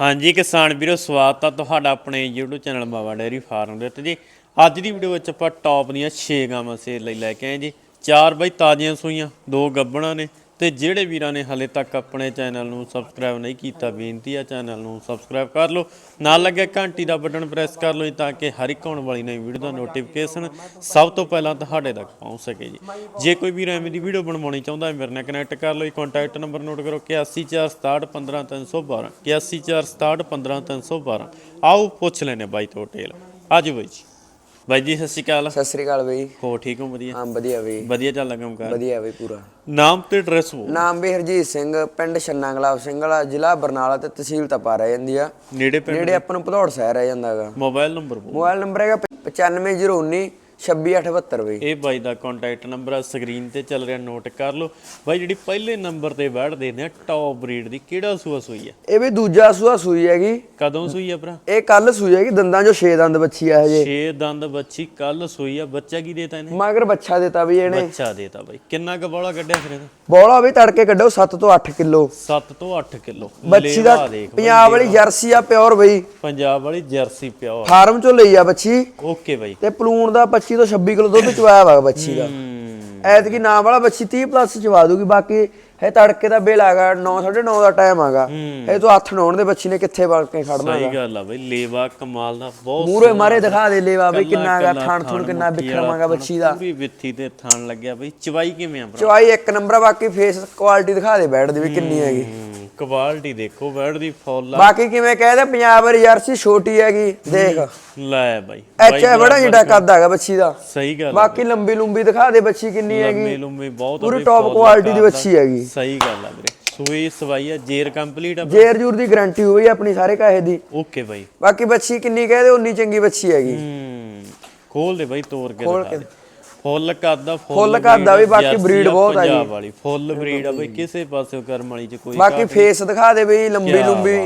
ਹਾਂਜੀ, ਕਿਸਾਨ ਵੀਰੋ, ਸਵਾਗਤ ਆ ਤੁਹਾਡਾ ਆਪਣੇ YouTube channel Bawa dairy farm ਦੇ ਉੱਤੇ ਜੀ। ਅੱਜ ਦੀ ਵੀਡੀਓ ਵਿੱਚ ਆਪਾਂ ਟੌਪ ਦੀਆਂ 6 ਗਾਵਾਂ ਸੇਲ ਲਈ ਲੈ ਕੇ ਆਏ ਜੀ। ਚਾਰ ਬਾਈ ਤਾਜ਼ੀਆਂ ਸੂਈਆਂ, ਦੋ ਗੱਬਣਾ ਨੇ। ਤੇ ਜਿਹੜੇ ਵੀਰਾਂ ਨੇ ਹਾਲੇ ਤੱਕ ਆਪਣੇ ਚੈਨਲ ਨੂੰ ਸਬਸਕ੍ਰਾਈਬ ਨਹੀਂ ਕੀਤਾ, ਬੇਨਤੀ ਆ ਚੈਨਲ ਨੂੰ ਸਬਸਕ੍ਰਾਈਬ ਕਰ ਲਓ। ਨਾਲ ਲੱਗੇ ਘੰਟੀ ਦਾ ਬਟਨ ਪ੍ਰੈਸ ਕਰ ਲਓ ਜੀ, ਤਾਂ ਕਿ ਹਰ ਇੱਕ ਆਉਣ ਵਾਲੀ ਨਵੀਂ ਵੀਡੀਓ ਦਾ ਨੋਟੀਫਿਕੇਸ਼ਨ ਸਭ ਤੋਂ ਪਹਿਲਾਂ ਤੁਹਾਡੇ ਤੱਕ ਪਹੁੰਚ ਸਕੇ ਜੀ। ਜੇ ਕੋਈ ਵੀਰ ਐਵੇਂ ਦੀ ਵੀਡੀਓ ਬਣਵਾਉਣੀ ਚਾਹੁੰਦਾ ਹੈ, ਮੇਰੇ ਨਾਲ ਕਨੈਕਟ ਕਰ ਲਓ ਜੀ। ਕੰਟੈਕਟ ਨੰਬਰ ਨੋਟ ਕਰੋ 8146615312 8146615312 ਆਓ ਪੁੱਛ ਲੈਨੇ ਬਾਈ ਤੋਂ ਟੇਲ ਆਜੋ ਬਾਈ ਜੀ। ਬਾਈ ਜੀ ਸਤਿ ਸ਼੍ਰੀ ਅਕਾਲ। ਸਤਿ ਸ੍ਰੀ ਅਕਾਲ ਬਈ। ਹੋ ਠੀਕ ਹੋ? ਵਧੀਆ? ਹਾਂ ਵਧੀਆ ਬਈ। ਵਧੀਆ ਚੱਲ ਕੰਮ ਕਰ? ਵਧੀਆ ਬਈ ਪੂਰਾ। ਨਾਮ ਤੇ ਐਡਰੈਸ ਬੋਲ। ਨਾਮ ਵੀ ਹਰਜੀਤ ਸਿੰਘ ਪਿੰਡ ਛੰਨਾ ਗੁਲਾਬ ਸਿੰਘ ਵਾਲਾ ਜ਼ਿਲ੍ਹਾ ਬਰਨਾਲਾ ਤੇ ਤਹਿਸੀਲ ਤਪਾ ਰਹਿ ਜਾਂਦੀ ਆ। ਨੇੜੇ ਪਿੰਡ ਨੇੜੇ ਆਪਾਂ ਨੂੰ ਭਦੌੜ ਸ਼ਹਿਰ ਰਹਿ ਜਾਂਦਾ ਹੈਗਾ। ਮੋਬਾਈਲ ਨੰਬਰ ਬੋਲ। ਮੋਬਾਈਲ ਨੰਬਰ ਹੈਗਾ 95019 26872 ਬਈ। ਇਹ ਬਾਈ ਦਾ ਕੰਟੈਕਟ ਨੰਬਰ ਆ ਸਕਰੀਨ ਤੇ ਚੱਲ ਰਿਹਾ ਨੋਟ ਕਰ ਲਓ। ਬਾਈ ਜਿਹੜੀ ਪਹਿਲੇ ਨੰਬਰ ਤੇ ਬੈਠ ਦੇ ਨੇ ਟੌਪ ਬਰੀਡ ਦੀ ਕਿਹੜਾ ਸੂਆ ਸੂਈ ਆ? ਇਹ ਵੀ ਦੂਜਾ ਸੂਆ ਸੂਈ ਹੈਗੀ। ਕਦੋਂ ਸੂਈ ਆ ਭਰਾ? ਇਹ ਕੱਲ ਸੂਈ ਹੈਗੀ ਦੰਦਾਂ ਜੋ 6 ਦੰਦ ਬੱਚੀ ਆ ਹਜੇ। 6 ਦੰਦ ਬੱਚੀ ਕੱਲ ਸੂਈ ਆ ਬੱਚਾ ਕੀ ਦੇਤਾ ਇਹਨੇ? ਮਗਰ ਬੱਚਾ ਦਿੱਤਾ ਵੀ ਇਹਨੇ। ਬੱਚਾ ਦੇਤਾ ਬਾਈ। ਕਿੰਨਾ ਕੁ ਬੋਲਾ ਕੱਢਿਆ ਫਿਰ ਇਹਦਾ? ਬੋਲਾ ਵੀ ਤੜਕੇ ਕੱਢੋ 7 ਤੋਂ 8 ਕਿਲੋ। 7 ਤੋਂ 8 ਕਿਲੋ। ਬੱਚੀ ਦਾ ਪੰਜਾਬ ਵਾਲੀ ਜਰਸੀ ਆ ਪਿਓਰ ਬਈ। ਪੰਜਾਬ ਵਾਲੀ ਜਰਸੀ ਪਿਓਰ। ਫਾਰਮ ਚੋਂ ਲਈ ਆ ਬੱਚੀ। ਓਕੇ ਬਾਈ। ਤੇ ਪਲੂਣ ਦਾ 25 ਤੋਂ 26 ਕਿਲੋ ਦੁੱਧ ਚਵਾਇਆ ਵਾ ਬੱਚੀ ਦਾ। ਹੂੰ। ਐਤਕੀ ਨਾਮ ਵਾਲਾ ਬੱਚੀ 30 ਪਲੱਸ ਚਵਾ ਦੂਗੀ ਬਾਕੀ ਇਹ ਤੜਕੇ ਦਾ ਬਿਲ ਆਗਾ 9 9:30 ਦਾ ਟਾਈਮ ਆਗਾ ਇਹ ਤੋਂ ਹੱਥ ਨਹਾਉਣ ਦੇ ਬੱਚੀ ਨੇ ਕਿੱਥੇ ਵੜ ਕੇ ਖੜਨਾ ਸਹੀ ਗੱਲ ਆ ਬਾਈ ਲੇਵਾ ਕਮਾਲ ਦਾ ਬਹੁਤ ਮੂਰੇ ਮਾਰੇ ਦਿਖਾ ਦੇ ਲੈਵਾ ਬਈ ਕਿੰਨਾ ਗਾ ਥਾਣ ਥੁਣ ਕਿੰਨਾ ਵਿਖਰਮਾਗਾ ਬੱਚੀ ਦਾ। ਪੂਰੀ ਵਿੱਥੀ ਤੇ ਥਾਣ ਲੱਗਿਆ ਬਈ। ਚਵਾਈ ਕਿਵੇਂ ਆ ਭਰਾ? ਚਵਾਈ ਇੱਕ ਨੰਬਰ ਆ ਬਾਕੀ ਫੇਸ ਕੁਆਲਿਟੀ ਦਿਖਾ ਦੇ ਬੈਠ ਦੀ ਵੀ ਕਿੰਨੀ ਹੈਗੀ। ਕੁਆਲਿਟੀ ਦੇਖੋ ਬੈਡ ਦੀ ਫੁੱਲ ਆ। ਬਾਕੀ ਕਿਵੇਂ ਕਹਦੇ ਪੰਜਾਬ ਜਰਸੀ ਛੋਟੀ ਹੈਗੀ ਦੇਖ। ਲੈ ਬਾਈ ਐਚ ਬੜਾ ਜਿਹੜਾ ਕੱਦ ਹੈਗਾ ਬੱਚੀ ਦਾ। ਸਹੀ ਗੱਲ ਬਾਕੀ ਲੰਬੀ ਲੰਬੀ ਦਿਖਾ ਦੇ ਬੱਚੀ ਕਿੰਨੀ ਹੈਗੀ। ਲੰਮੇ ਬਹੁਤ ਆ ਪੂਰੀ ਫੁੱਲ quality ਦੀ। ਬੱਚੀ ਹੈਗੀ। ਸਹੀ ਗੱਲ ਆ ਵੀਰੇ। ਸੂਈ ਸਵਾਈ ਆ ਜੇਰ ਕੰਪਲੀਟ ਆ ਜੇਰ ਜੂਰ ਦੀ ਗਾਰੰਟੀ ਹੋਈ ਆਪਣੀ ਸਾਰੇ ਕਾਹੇ ਦੀ। ਓਕੇ ਬਾਈ। ਬਾਕੀ ਬੱਚੀ ਕਿੰਨੀ ਕਹਦੇ ਉਨੀ ਚੰਗੀ ਬੱਚੀ ਹੈਗੀ। ਹੂੰ ਖੋਲ ਦੇ ਬਾਈ ਤੋੜ ਕੇ ਦਿਖਾ। ਦੇ। ਫੁੱਲ ਕਰਦਾ ਫੁੱਲ ਘਰ ਦਾ ਵੀ ਬਾਕੀ breed ਬਹੁਤ ਆ ਜੀ। ਪੰਜਾਬ ਵਾਲੀ। ਫੁੱਲ ਬਰੀਡ ਆ ਬਈ ਕਿਸੇ ਪਾਸੇ ਕਰਮ ਵਾਲੀ ਚ ਕੋਈ ਬਾਕੀ ਫੇਸ ਦਿਖਾ ਦੇ ਬਈ ਲੰਬੀ ਲੰਬੀ।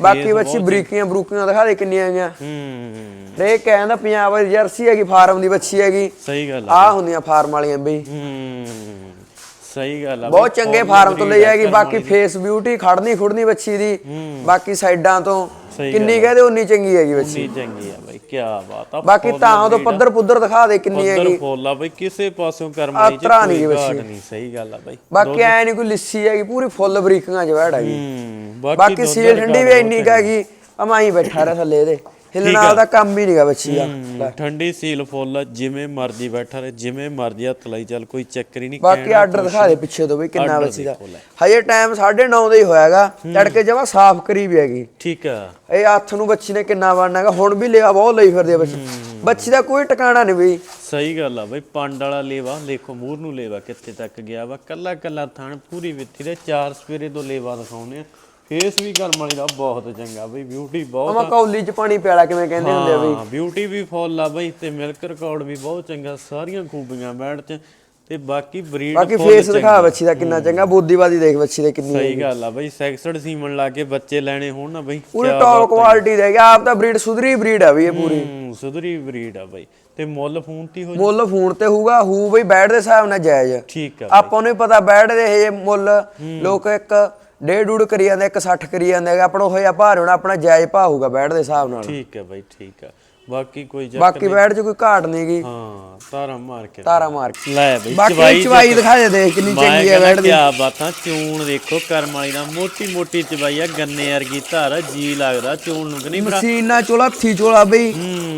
ਬਾਕੀ ਬੱਚੀ ਬਰੀਕੀਆਂ ਬਰੂਕੀਆਂ ਦਿਖਾ ਦੇ ਕਿੰਨੀਆਂ ਹੈਗੀਆਂ ਹੂੰ ਰੇ ਕਹਿੰਦਾ ਪੰਜਾਬ ਵਾਲੀ ਜਰਸੀ ਹੈਗੀ ਫਾਰਮ ਦੀ ਬੱਚੀ ਹੈਗੀ। ਸਹੀ ਗੱਲ ਆ। ਆ ਹੁੰਦੀਆਂ ਫਾਰਮ ਵਾਲੀਆਂ ਬਈ। ਹੂੰ ਸਹੀ ਗੱਲ ਆ ਬਹੁਤ ਚੰਗੇ ਫਾਰਮ ਤੋਂ ਲਈ ਹੈਗੀ ਬਾਕੀ ਫੇਸ ਬਿਊਟੀ ਖੜਨੀ ਖੁੜਨੀ ਬੱਚੀ ਦੀ। ਬਾਕੀ ਸਾਈਡਾਂ ਤੋਂ ਕਿੰਨੀ ਕਹਦੇ ਉਨੀ ਚੰਗੀ ਹੈਗੀ ਬੱਚੀ। ਚੰਗੀ ਆ ਕੀ ਬਾਤ ਆ ਬਾਕੀ ਤਾਂ ਤੋਂ ਪੱਧਰ ਪੁੱਧਰ ਦਿਖਾ ਦੇ ਕਿੰਨੀ ਹੈਗੀ। ਫੁੱਲ ਆ ਬਈ ਕਿਸੇ ਪਾਸਿਓਂ ਕਰਮ ਚ ਆਤਰਾ ਨਹੀਂ ਸਹੀ ਗੱਲ ਆ ਬਈ। ਬਾਕੀ ਐ ਨਹੀਂ ਕੋਈ ਲਿੱਸੀ ਹੈਗੀ ਪੂਰੀ ਫੁੱਲ ਬੈਠ ਹੈਗੀ। ਹੂੰ ਬਾਕੀ ਸੀਲ ਦਾ ਠੰਡੀ ਵੀ ਇੰਨੀ ਕੁ ਹੈਗੀ। ਅਮਾਈ ਬੈਠਾ ਰਿਹਾ ਥੱਲੇ ਇਹਦੇ। ਹਿੱਲਣ ਨਾਲ ਦਾ ਕੰਮ ਹੀ ਨਹੀਂਗਾ ਬੱਚੀ ਦਾ ਠੰਡੀ ਸੀਲ ਫੁੱਲ ਜਿਵੇਂ ਮਰਜ਼ੀ ਬੈਠਾ ਰਹੇ ਜਿਵੇਂ ਮਰਜ਼ੀ ਹੱਥ ਲਾਈ ਚੱਲ ਕੋਈ ਚੱਕਰ ਹੀ ਨਹੀਂ ਬਾਕੀ ਆਰਡਰ ਦਿਖਾ ਦੇ ਪਿੱਛੇ ਤੋਂ ਵੀ ਕਿੰਨਾ Order ਬੱਚੀ ਦਾ ਦੇਖੋ ਲੈ। ਹਜੇ ਟਾਈਮ 9:30 ਦਾ ਹੀ ਹੋਇਆਗਾ ਤੜਕੇ ਜਮਾ ਸਾਫ਼ ਕਰੀ ਵੀ ਹੈਗੀ। ਠੀਕ ਆ। ਇਹ ਹੱਥ ਨੂੰ ਬੱਚੀ ਨੇ ਕਿੰਨਾ ਬਣਨਾਗਾ ਹੁਣ ਵੀ ਲਿਆ ਬਹੁਤ ਲਈ ਫਿਰਦੀ ਆ ਬੱਚੀ ਬੱਚੀ ਦਾ ਕੋਈ ਟਿਕਾਣਾ ਨਹੀਂ ਬਈ। ਸਹੀ ਗੱਲ ਆ ਬਈ ਪੰਡ ਵਾਲਾ ਲੇਵਾ ਦੇਖੋ ਮੂਰ ਨੂੰ ਲੇਵਾ ਕਿੱਥੇ ਤੱਕ ਗਿਆ ਵਾ। ਕੱਲਾ ਕੱਲਾ ਥਣ ਪੂਰੀ ਵਿੱਥੀ ਦੇ ਚਾਰ ਸਵੇਰੇ ਤੋਂ ਲੇਵਾ ਦਿਖਾਉਨੇ ਆ। ਫੇਸ ਵੀ ਕਰਮ ਵਾਲੀ ਦਾ ਬਹੁਤ ਚੰਗਾ ਬਈ ਬਿਊਟੀ ਬਹੁਤ ਅਮਾ ਕੌਲੀ ਚ ਪਾਣੀ ਪਿਆਲਾ ਕਿਵੇਂ ਕਹਿੰਦੇ ਹੁੰਦੇ ਆ ਬਈ। ਹਾਂ ਬਿਊਟੀ ਵੀ ਫੁੱਲ ਆ ਬਈ ਤੇ ਮਿਲਕ ਰਿਕਾਰਡ ਵੀ ਬਹੁਤ ਚੰਗਾ ਸਾਰੀਆਂ ਖੂਬੀਆਂ ਬੈਠ ਚ ਤੇ ਬਾਕੀ ਬਰੀਡ ਬਾਕੀ ਫੇਸ ਦਿਖਾ ਬੱਚੀ ਦਾ ਕਿੰਨਾ ਚੰਗਾ ਬੋਦੀਬਾਦੀ ਦੇਖ ਬੱਚੀ ਦੇ ਕਿੰਨੀ ਸਹੀ ਗੱਲ ਆ ਬਈ ਸੈਕਸਡ ਸੀਮਨ ਲਾ ਕੇ ਬੱਚੇ ਲੈਣੇ ਹੋਣ ਨਾ ਬਈ ਪੂਰੀ ਟੌਪ ਕੁਆਲਿਟੀ ਦੇ ਗਿਆ ਆਪ ਤਾਂ ਬਰੀਡ ਸੁਧਰੀ ਬਰੀਡ ਆ ਬਈ ਇਹ ਪੂਰੀ। ਹੂੰ ਸੁਧਰੀ ਬਰੀਡ ਆ ਬਈ ਤੇ ਮੁੱਲ ਫੋਨ ਤੇ ਹੀ ਹੋ ਮੁੱਲ ਫੋਨ ਤੇ ਹੋਊਗਾ ਹੂ ਬਈ ਬੈਠ ਦੇ ਹਿਸਾਬ ਨਾਲ ਜਾਇਜ਼। ਠੀਕ ਆ ਆਪਾਂ ਨੂੰ ਵੀ ਪਤਾ ਬੈਠ ਦੇ ਇਹ ਮੁੱਲ ਲੋਕ ਇੱਕ ਡੇਢ ਡੂੜ ਕਰੀ ਜਾਂਦੇ, ਇੱਕ 60 ਕਰੀ ਜਾਂਦਾ ਹੈਗੇ। ਆਪਣਾ ਹੋਇਆ ਭਾਰ, ਹੋਣਾ ਆਪਣਾ ਜਾਇਜ਼ ਭਾਅ ਹੋਊਗਾ ਬੈਠ ਦੇ ਹਿਸਾਬ ਨਾਲ ਠੀਕ ਹੈ ਬਾਈ, ਠੀਕ ਹੈ ਬਾਕੀ ਕੋਈ ਚੱਕਰ ਬਾਕੀ ਬੈਠ 'ਚ ਕੋਈ ਘਾਟ ਨਹੀਂਗੀ ਹਾਂ ਤਾਰਾ ਮਾਰ ਕੇ। ਤਾਰਾ ਮਾਰ ਕੇ। ਲੈ ਬਈ ਬਾਕੀ ਚਵਾਈ ਦਿਖਾ ਦੇ ਦੇਖ ਕਿੰਨੀ ਚੰਗੀ ਹੈ ਬੈਠ ਦੀ। ਕੀ ਬਾਤਾਂ ਚੂਣ ਦੇਖੋ ਕਰਮ ਵਾਲੀ ਦਾ ਮੋਟੀ ਮੋਟੀ ਚਵਾਈ ਆ ਗੰਨੇ ਵਰਗੀ ਧਾਰ ਜੀ ਲੱਗਦਾ ਚੂਣ ਨੂੰ ਕਿ ਨਹੀਂ ਮਸ਼ੀਨਾ ਚੋਲਾ ਹੱਥੀ ਚੋਲਾ ਬਈ